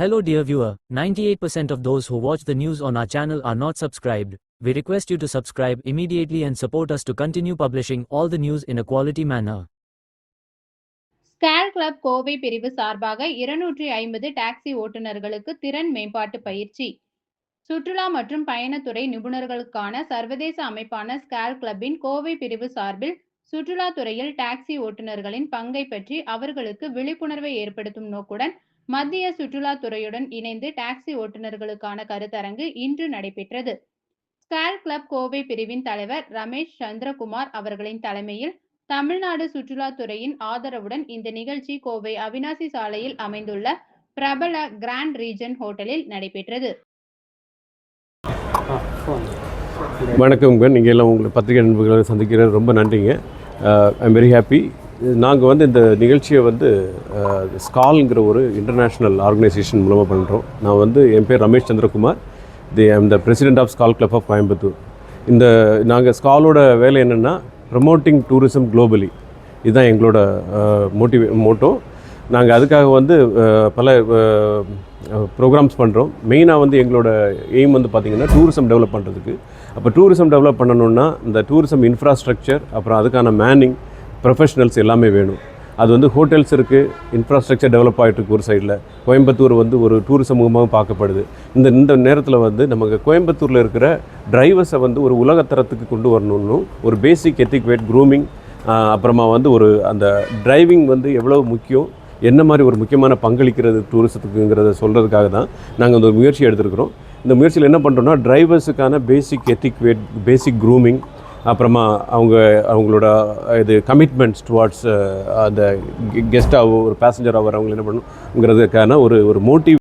Hello dear viewer, 98% of those who watch the news on our channel are not subscribed. We request you to subscribe immediately and support us to continue publishing all the news in a quality manner. Skal club Kovai பிரிவு சார்பாக இருநூற்றி ஐம்பது taxi ஓட்டுநர்களுக்கு திறன் மேம்பாட்டு பயிற்சி சுற்றுலா மற்றும் பயணத்துறை நிபுணர்களுக்கான சர்வதேச அமைப்பான ஸ்கேல் கிளப்பின் கோவை பிரிவு சார்பில் சுற்றுலாத்துறையில் டாக்ஸி ஓட்டுநர்களின் பங்கை பற்றி அவர்களுக்கு விழிப்புணர்வை ஏற்படுத்தும் நோக்குடன் மத்திய சுற்றுலாத்துறையுடன் இணைந்து டாக்ஸி ஓட்டுநர்களுக்கான கருத்தரங்கு இன்று நடைபெற்றது. ஸ்கேல் கிளப் கோவை பிரிவின் தலைவர் ரமேஷ் சந்திரகுமார் அவர்களின் தலைமையில் தமிழ்நாடு சுற்றுலாத்துறையின் ஆதரவுடன் இந்த நிகழ்ச்சி கோவை அவினாசி சாலையில் அமைந்துள்ள பிரபல கிராண்ட் ரீஜன் ஹோட்டலில் நடைபெற்றது. வணக்கங்க நீங்கள் எல்லாம் உங்களை பத்திரிகை நண்பர்களை சந்திக்கிறது ரொம்ப நன்றிங்க. ஐம் வெரி ஹாப்பி நாங்கள் வந்து இந்த நிகழ்ச்சியை வந்து ஸ்கால்ங்கிற ஒரு இன்டர்நேஷ்னல் ஆர்கனைசேஷன் மூலமாக பண்ணுறோம் நான் வந்து என் பேர் Ramesh Chandrakumar. The I'm the president of Skal club of Coimbatore. இந்த நாங்கள் ஸ்காலோட வேலை என்னென்னா ப்ரமோட்டிங் டூரிசம் குளோபலி இதுதான் எங்களோட மோட்டிவே மோட்டோ நாங்கள் அதுக்காக வந்து பல ப்ரோக்ராம்ஸ் பண்ணுறோம் மெயினாக வந்து எங்களோட எய்ம் வந்து பார்த்திங்கன்னா டூரிசம் டெவலப் பண்ணுறதுக்கு அப்போ டூரிசம் டெவலப் பண்ணணுன்னா இந்த டூரிசம் இன்ஃப்ராஸ்ட்ரக்சர் அப்புறம் அதுக்கான மேனிங் ப்ரொஃபஷனல்ஸ் எல்லாமே வேணும். அது வந்து ஹோட்டல்ஸ் இருக்குது இன்ஃப்ராஸ்ட்ரக்சர் டெவலப் ஆகிட்டு இருக்கு ஒரு சைடில் கோயம்புத்தூர் வந்து ஒரு டூரிசம் முகமாக பார்க்கப்படுது. இந்த இந்த நேரத்தில் வந்து நமக்கு கோயம்புத்தூரில் இருக்கிற டிரைவர்ஸை வந்து ஒரு உலகத்தரத்துக்கு கொண்டு வரணும்னு ஒரு பேசிக் எத்திக் வேட் க்ரூமிங் அப்புறமா வந்து ஒரு அந்த டிரைவிங் வந்து எவ்வளோ முக்கியம் என்ன மாதிரி ஒரு முக்கியமான பங்களிக்கிறது டூரிசத்துக்குங்கிறத சொல்கிறதுக்காக தான் நாங்கள் அந்த ஒரு முயற்சி எடுத்திருக்கிறோம். இந்த முயற்சியில் என்ன பண்ணுறோன்னா டிரைவர்ஸுக்கான பேசிக் எத்திக் வேட் பேசிக் க்ரூமிங் அப்புறமா அவங்க அவங்களோட இது கமிட்மெண்ட்ஸ் டுவார்ட்ஸ் அந்த கெஸ்ட்டாகவோ ஒரு பேசஞ்சராகவோ அவங்க என்ன பண்ணணுங்கிறதுக்கான ஒரு ஒரு மோட்டிவ்